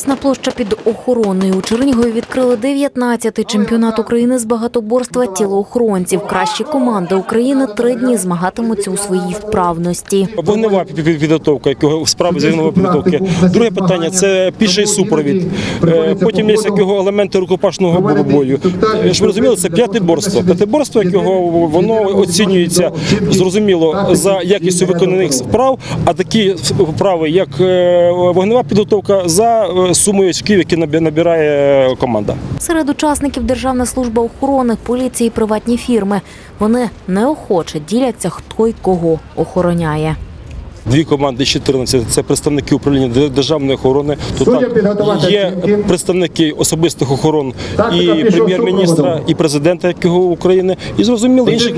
Красна площа під охороною. У Чернігові відкрили 19-й чемпіонат України з багатоборства тілоохоронців. Кращі команди України три дні змагатимуться у своїй вправності. Вогнева пі- пі- підготовка, якого справи з вогневої підготовки. Друге питання це піший супровід. Е, Потім є якого елементи рукопашного бо- бою. Е, Щоб ви розуміли, це п'ятиборство. П'ятиборство, якого воно оцінюється зрозуміло за якістю виконаних вправ, а такі вправи, як е, вогнева підготовка, за е, сумою очків, які набирає команда. Серед учасників Державна служба охорони, поліції, приватні фірми. Вони неохоче діляться, хто й кого охороняє. Дві команди з 14 – це представники управління державної охорони. Тут Суддя є представники особистих охорон і прем'єр-міністра, і президента України, і зрозуміло інших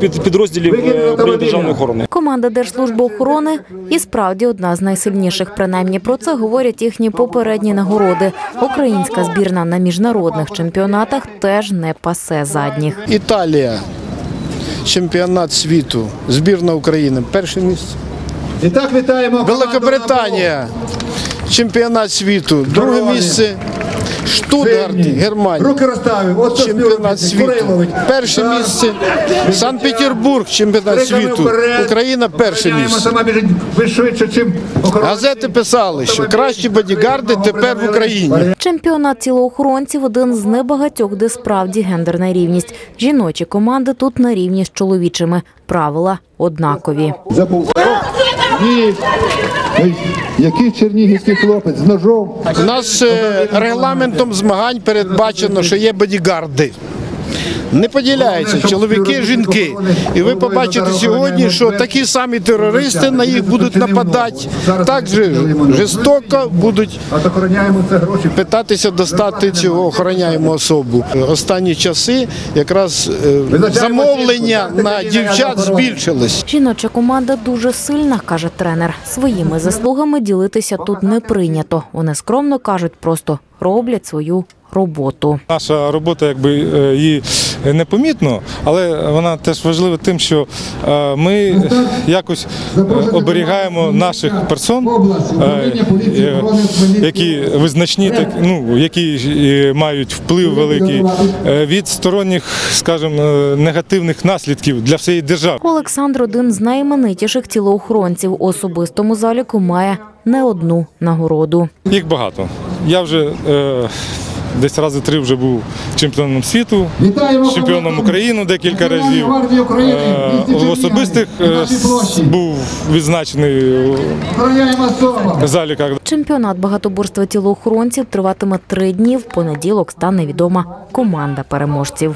під, підрозділів е, управління державної охорони. Команда Держслужби охорони і справді одна з найсильніших. Принаймні про це говорять їхні попередні нагороди. Українська збірна на міжнародних чемпіонатах теж не пасе задніх. Італія, чемпіонат світу, збірна України, перше місце. І так вітаємо Великобританія, чемпіонат світу, друге місце. Штутгарт, Германія. Руки розставив. От Чемпіонат світу. Перше місце. Санкт-Петербург, чемпіонат Криками світу. вперед. Україна перше місце. Газети писали, що кращі бодігарди тепер в Україні. Чемпіонат тілоохоронців один з небагатьох, де справді гендерна рівність. Жіночі команди тут на рівні з чоловічими. Правила однакові. І який чернігівський хлопець з ножом. У нас е, регламентом змагань передбачено, що є бодігарди. Не поділяються чоловіки, жінки. І ви побачите сьогодні, що такі самі терористи на їх будуть нападати, так же жорстоко будуть охороняємо це гроші. питатися достати цього охороняємо особу. Останні часи якраз е, замовлення на дівчат збільшилось. Жіноча команда дуже сильна, каже тренер. Своїми заслугами ділитися тут не прийнято. Вони скромно кажуть, просто роблять свою роботу. Наша робота, якби е, її непомітно, але вона теж важлива тим, що е, ми якось е, оберігаємо наших персон, які визначні, так ну які мають вплив великий від сторонніх, скажімо, негативних наслідків для всієї держави. Олександр один з найіменитіших тілоохоронців у особистому заліку має не одну нагороду. Їх багато. Я вже е, десь рази три вже був чемпіоном світу, Вітаємо чемпіоном України декілька разів. Е, В особистих е, був відзначений в заліках. Чемпіонат багатоборства тілоохоронців триватиме три дні. В понеділок стане відома команда переможців.